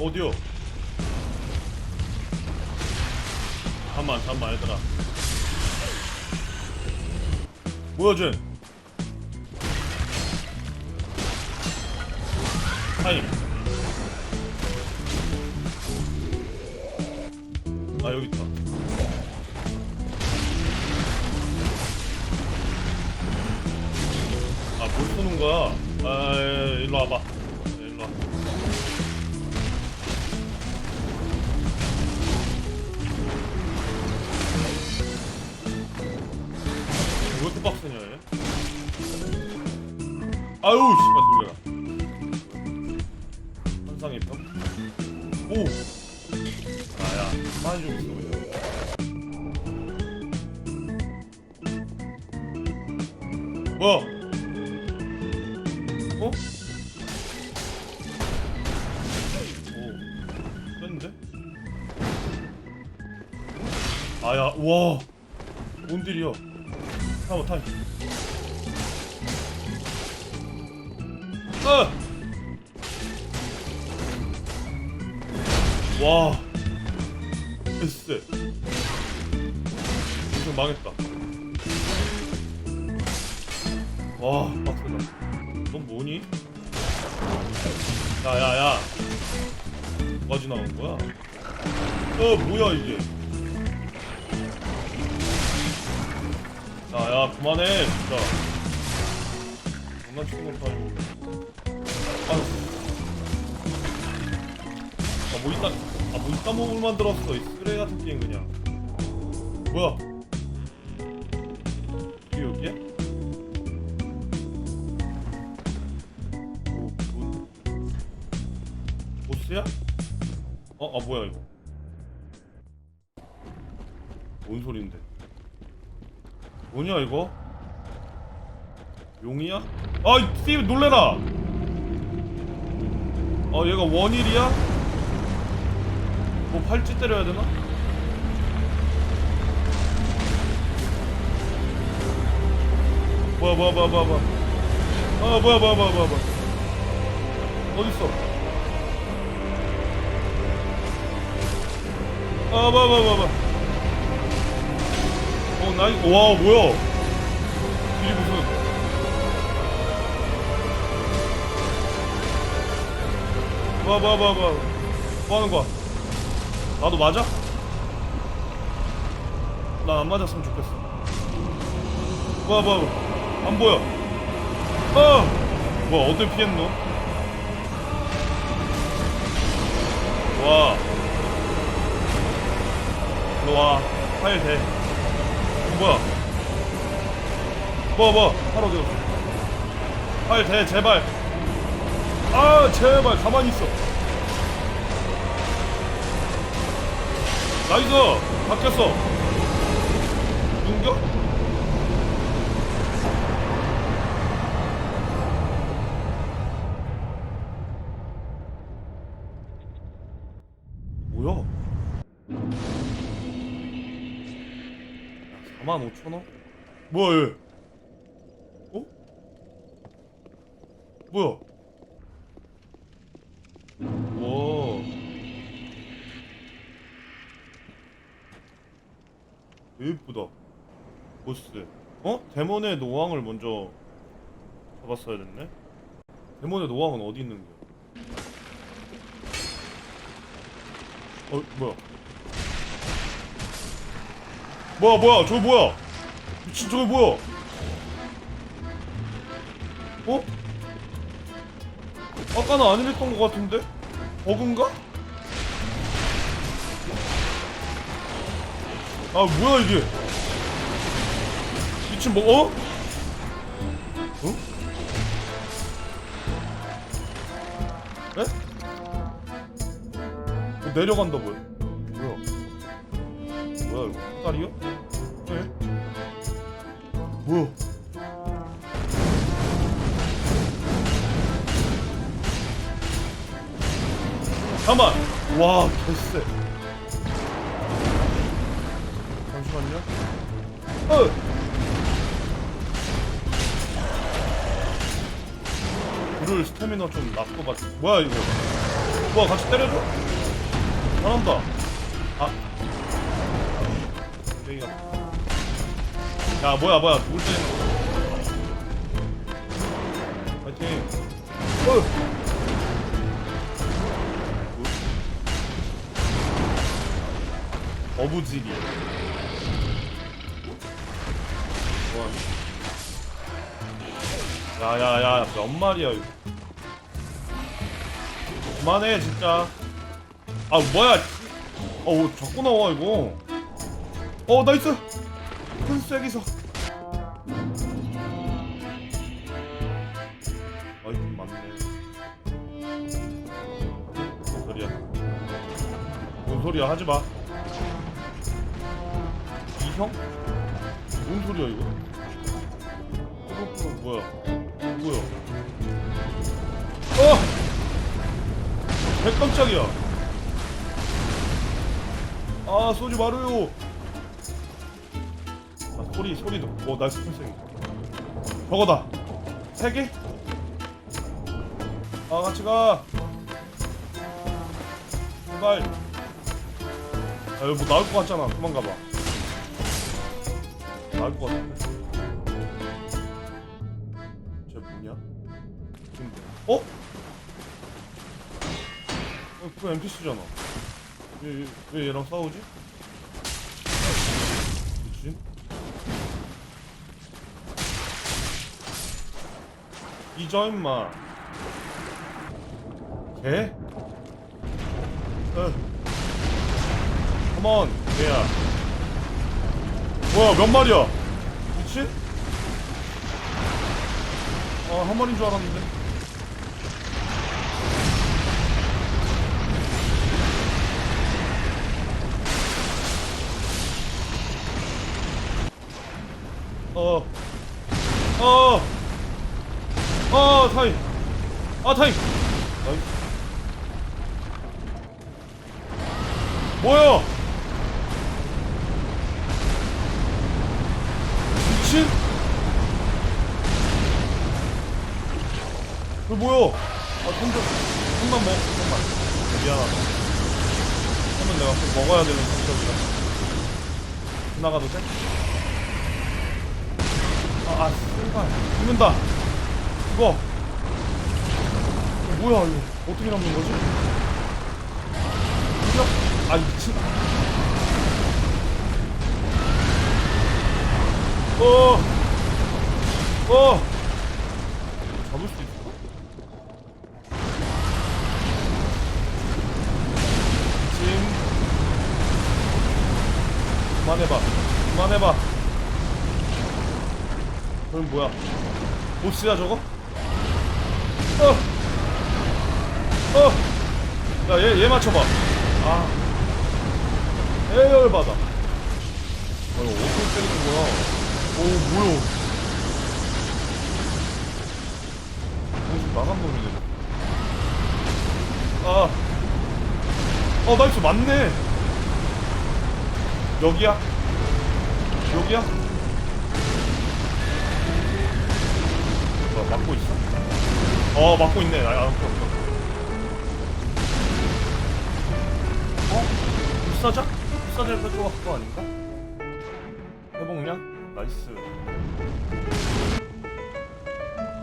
어디요? 잠만 잠만 얘들아. 뭐야 쟤 타임. 아 여기 있다. 아뭘 쏘는 거야? 아 일로 와봐 빡세냐 얘? 아유 씨발 놀래라 환상의 평? 오! 아야 많이 좀 있어 그냥 뭐야? 어? 오 뺐는데? 아야 와뭔 딜이야 타임 아! 와. 됐어. 이거 망했다. 와 빡세다. 넌 뭐니? 야 야 야. 뭐가지 나온 거야? 어 뭐야 이게 야야 그만해 진짜. 장난치는 것도 아니고. 아유 아뭐 이따 아뭐 이따 몸을 만들었어. 이 쓰레 같은 게임 그냥. 뭐야? 이게 여기야? 오, 뭔? 보스야? 어? 아 뭐야 이거? 뭔 소린데 뭐냐 이거? 용이야? 아, 이 스티브 놀래라. 어, 얘가 원일이야? 뭐 팔찌 때려야 되나? 뭐야, 뭐야, 뭐야, 뭐야. 아, 뭐야, 뭐야, 뭐야, 뭐야, 뭐야. 어딨어? 아, 뭐야, 뭐야, 뭐야. 어, 나이, 와, 뭐야. 이게 무슨. 뭐야 뭐 하는 거야 나도 맞아? 난 안 맞았으면 좋겠어 뭐야. 안 보여 어 뭐야 어딜 피했노 와 일로 와대 어, 뭐야? 뭐야 하루 어디 갔어 파일 대 제발. 아 제발 가만히 있어. 나이스! 바뀌었어. 누군 45,000원? 뭐야 얘 어? 뭐야 와. 예쁘다. 보스. 어? 데몬의 노왕을 먼저 잡았어야 됐네. 데몬의 노왕은 어디 있는 거야? 어, 뭐야? 뭐야, 뭐야? 저거 뭐야? 미친 저거 뭐야? 어? 아까는 안 이랬던 것 같은데? 버그인가? 아 뭐야 이게 미친 뭐 어? 어? 에? 어, 내려간다 뭐야 뭐야 뭐야 이거 사다리요? 에? 뭐야 잠깐만 와 개쎄 잠시만요 어 불을 스태미너 좀 낮고 봤 뭐야 이거 뭐야 같이 때려줘? 잘한다 아 여기가 야 뭐야 뭐야 누굴 거야 파이팅. 어 어부지리. 야야야 몇 마리야 이거? 그만해 진짜. 아 뭐야? 어우 자꾸 나와 이거. 어 나이스 큰 쐐기서. 아이 좀 많네. 뭔 소리야? 뭔 소리야? 하지마. 이형? 뭔 소리야 이거? 어, 어, 뭐야? 뭐야? 어! 개 깜짝이야. 아 쏘지 아 소리 소리도 어 나이스 풀생이 저거다 세 개? 아 같이 가 제발 아 여기 뭐 나올 것 같잖아 그만 가봐 나올 것 같은데 쟤 뭐냐? 근데 어? 어, 그거 NPC잖아. 왜, 얘- 왜 얘랑 싸우지? 잊어 임마. 개? 어. 컴온, 개야. 뭐야, 몇 마리야? 미친? 아, 한 마리인 줄 알았는데. 어. 어. 어, 타임. 아, 타임. 나이스. 뭐야? 미친? 그 뭐야? 아, 좀 좀, 좀만 먹, 좀만. 미안하다. 한번 내가 꼭 먹어야 되는 성격이라. 지나가도 돼? 아, 아, 씨발. 죽는다. 죽어. 어, 뭐야, 이거. 어떻게 남는 거지? 죽여? 아, 미친. 어. 어. 잡을 수 있어? 미친. 그만해봐. 그만해봐. 그럼 뭐야? 보스야 저거? 야, 얘, 얘 맞춰봐. 아. 애열 받아. 어, 이거 어떻게 때리는 거야? 오, 뭐야? 정신 나간 놈이네. 아. 어, 나이스, 맞네. 여기야? 여기야? 어, 막고 있어? 어, 막고 있네. 아, 오 어? 불사자? 불사자를 뺏고 갖고 아닌가? 회복량? 나이스.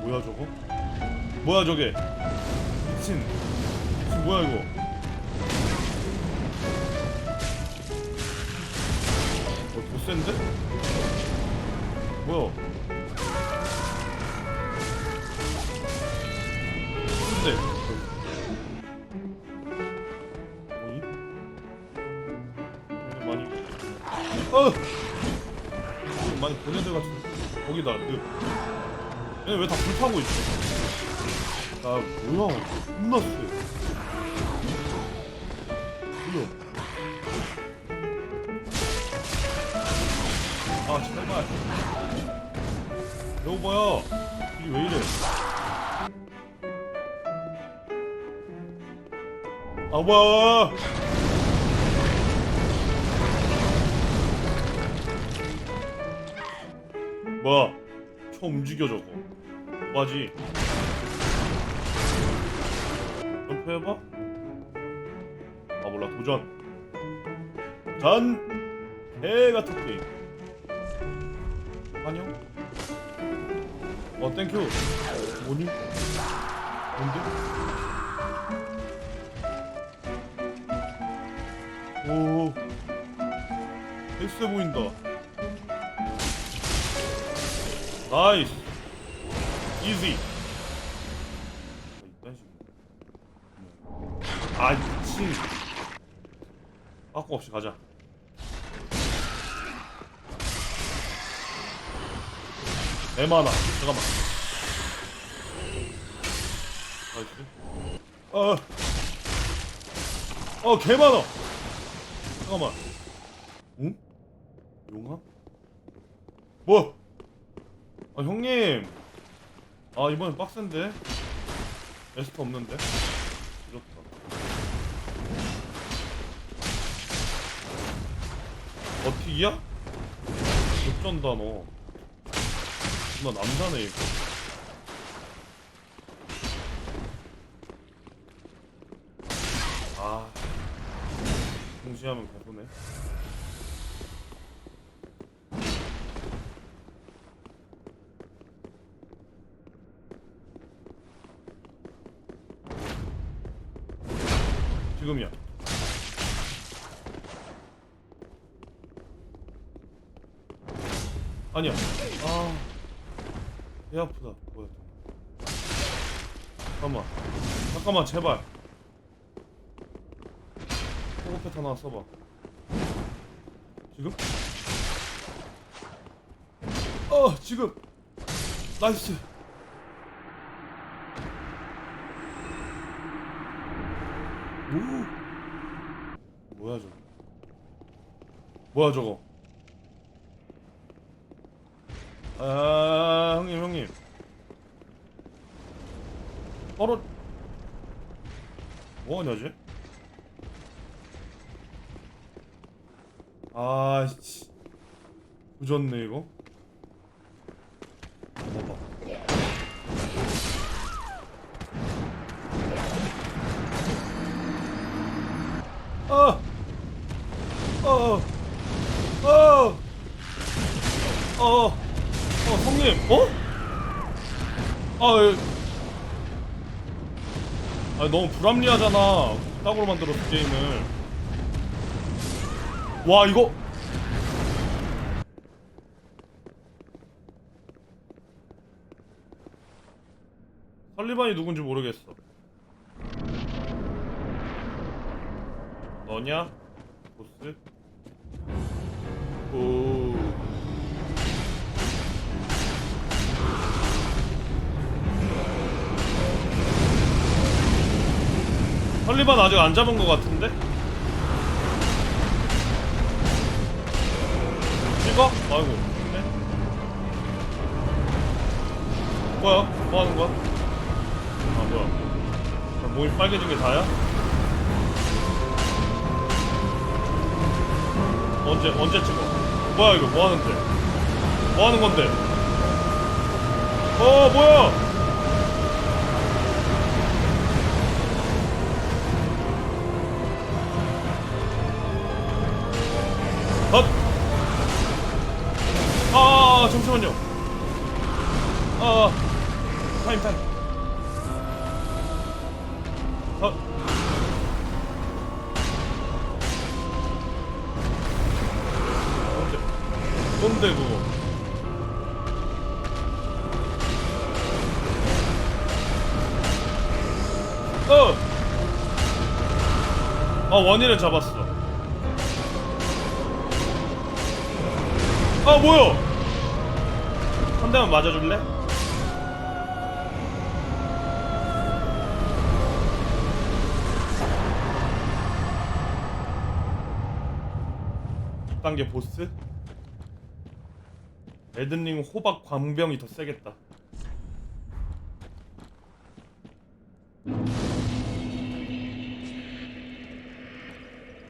뭐야, 저거? 뭐야, 저게? 미친. 미친, 뭐야, 이거? 어, 더 센데? 뭐야? 근데 거기다 늪 얘네 왜 다 불타고 있어? 아 뭐야. 겁나 세. 뭐야. 아 제발 여보 뭐야? 이게 왜 이래? 아 뭐야 뭐야 쳐 움직여 저거. 뭐지. 점프해봐. 몰라. 도전. 전 개같은 게임. 안녕 어 땡큐. 뭐니? 뭔데? 오. 헬스해 보인다 나이스. 이지. 아, 이딴 식으로 아 미친. 빠꾸 없이 가자. 개 많아 잠깐만. 나이스. 어, 어 어 개 많아. 잠깐만. 응? 용암? 뭐? 아 형님 아 이번엔 빡센데 에스터 없는데 늦었다 버티기야? 어쩐다 너. 너 남자네 이거. 아. 동시하면 개소네. 지금이야. 아니야. 아. 배 아프다. 뭐야. 잠깐만. 잠깐만, 제발. 호흡패 하나 써봐. 지금? 어, 지금. 나이스. 오. 뭐야, 저거. 뭐야, 저거. 아 형님 형님 떨어 뭐하냐 쟤? 아씨 부졌네 이거 아, 예. 아, 너무 불합리하잖아. 딱으로 만들었어, 게임을. 와, 이거. 설리반이 누군지 모르겠어. 너냐? 보스? 설리반 아직 안 잡은 것 같은데? 찍어? 아이고 네. 뭐야? 뭐 하는 거야? 아 뭐야 아, 몸이 빨개진 게 다야? 언제 언제 찍어? 뭐야 이거 뭐 하는데? 뭐 하는 건데? 어 뭐야? 아, 아, 아, 잠시만요. 아, 아, 타임, 타임. 헛. 뭔데? 뭔데, 그거? 어! 아, 원인을 잡았어. 아 뭐야? 한 대만 맞아줄래? 단계 보스? 에든링 호박 광병이 더 세겠다.